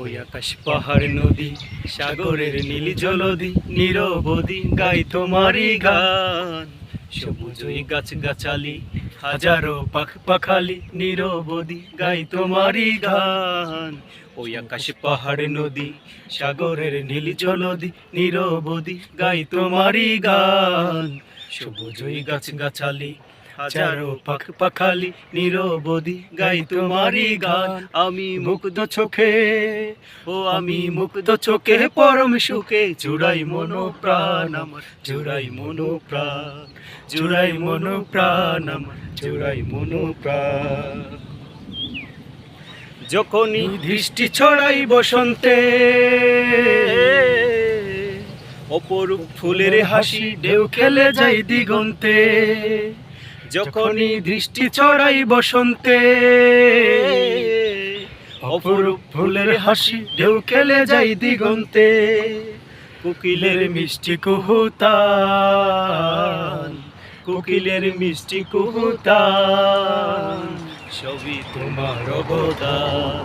ওই আকাশ পাহাড়, নদী, সাগরের নীল জলদি, নিরবধি গাই তোমারই গান। সবুজ ওই গাছ গাছালি হাজারো পাখ পাখালি, নিরবধি গাই তোমারই গান। ওই আকাশ পাহাড়, নদী, সাগরের নীল জলদি, নিরবধি গাই তোমারই গান। সবুজ ওই গাছ গাছালি হাজারো পাখ পাখালি নিরবধি গাই তোমারই গান। আমি মুগ্ধ চোখে ও আমি মুগ্ধ চোখে পরম সুখে জুড়াই মনো প্রাণ আমার জুড়াই মনো প্রাণ জুড়াই মনো প্রাণ আমার জুড়াই মনো প্রাণ যখনই দৃষ্টি ছড়াই বসন্তে অপরূপ ফুলের হাসি ঢেউ খেলে যাই দিগন্তে। যখনই দৃষ্টি ছড়াই বসন্তে অপরূপ ফুলের হাসি ঢেউ খেলে যাই দিগন্তে কোকিলের মিষ্টি কুহুতান কোকিলের মিষ্টি কুহুতান সবই তোমার অবদান।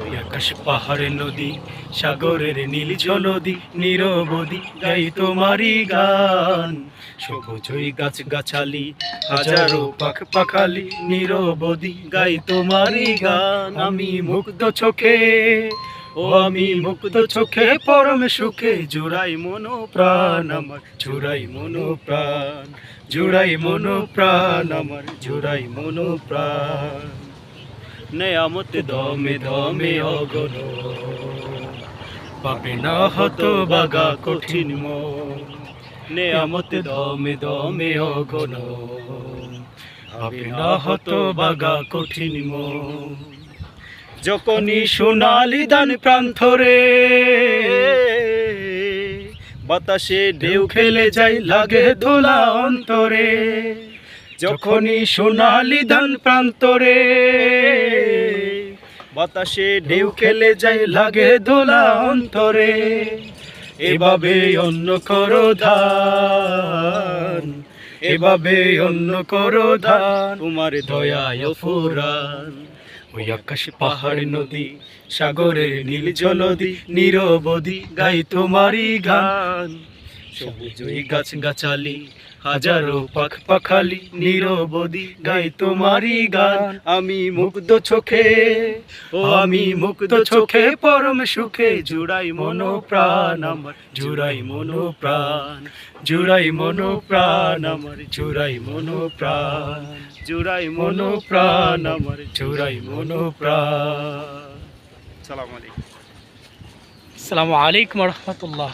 ওই আকাশ পাহাড় নদী, সাগরের নীল জলদি নিরবধি গাই তোমারই গান। সবুজ ওই গাছ গাছালি হাজারো পাখ পাখালি, নিরবধি গাই তোমারই গান। আমি মুগ্ধ চোখে, ও আমি মুগ্ধ চোখে, পরম সুখে জুড়াই মনো প্রাণ আমার, জুড়াই মনো প্রাণ, জুড়াই মনো প্রাণ আমার, জুড়াই মনো প্রাণ। নেয়ামত দমে দমে অগণ পাবে না হত বাগা কঠিন মন। নেয়ামত দমে দমে অগণ পাবে না হত বাগা কঠিন মন। যখনই সোনালি দান প্রান্তরে বাতাসে ঢেউ খেলে যাই লাগে ধোলা অন্তরে। যখনই সোনালি ধান প্রান্তরে বাতাসে ঢেউ খেলে যাই লাগে দোলা অন্তরে। এভাবে অন্য করো ধান, এভাবে অন্য করো ধান, তোমার দয়ায় ফুরান ওই আকাশ পাহাড় নদী সাগরের নীল জলদি নিরবধি গাই তোমারই গান। সবুজ গাছ গাছালি হাজারো পাখ পাখালি নিরবধি গাই তোমারই গান। আমি মুগ্ধ চোখে, ও আমি মুগ্ধ চোখে, পরম সুখে জুড়াই মনো প্রাণ আমার, জুড়াই মনো প্রাণ জুড়াই মনো প্রাণ আমার, জুড়াই মনো প্রাণ জুড়াই মনো প্রাণ আমার, জুড়াই মনো প্রাণ সালাম আলাইকুম। আসসালামু আলাইকুম রহমতুল্লাহ।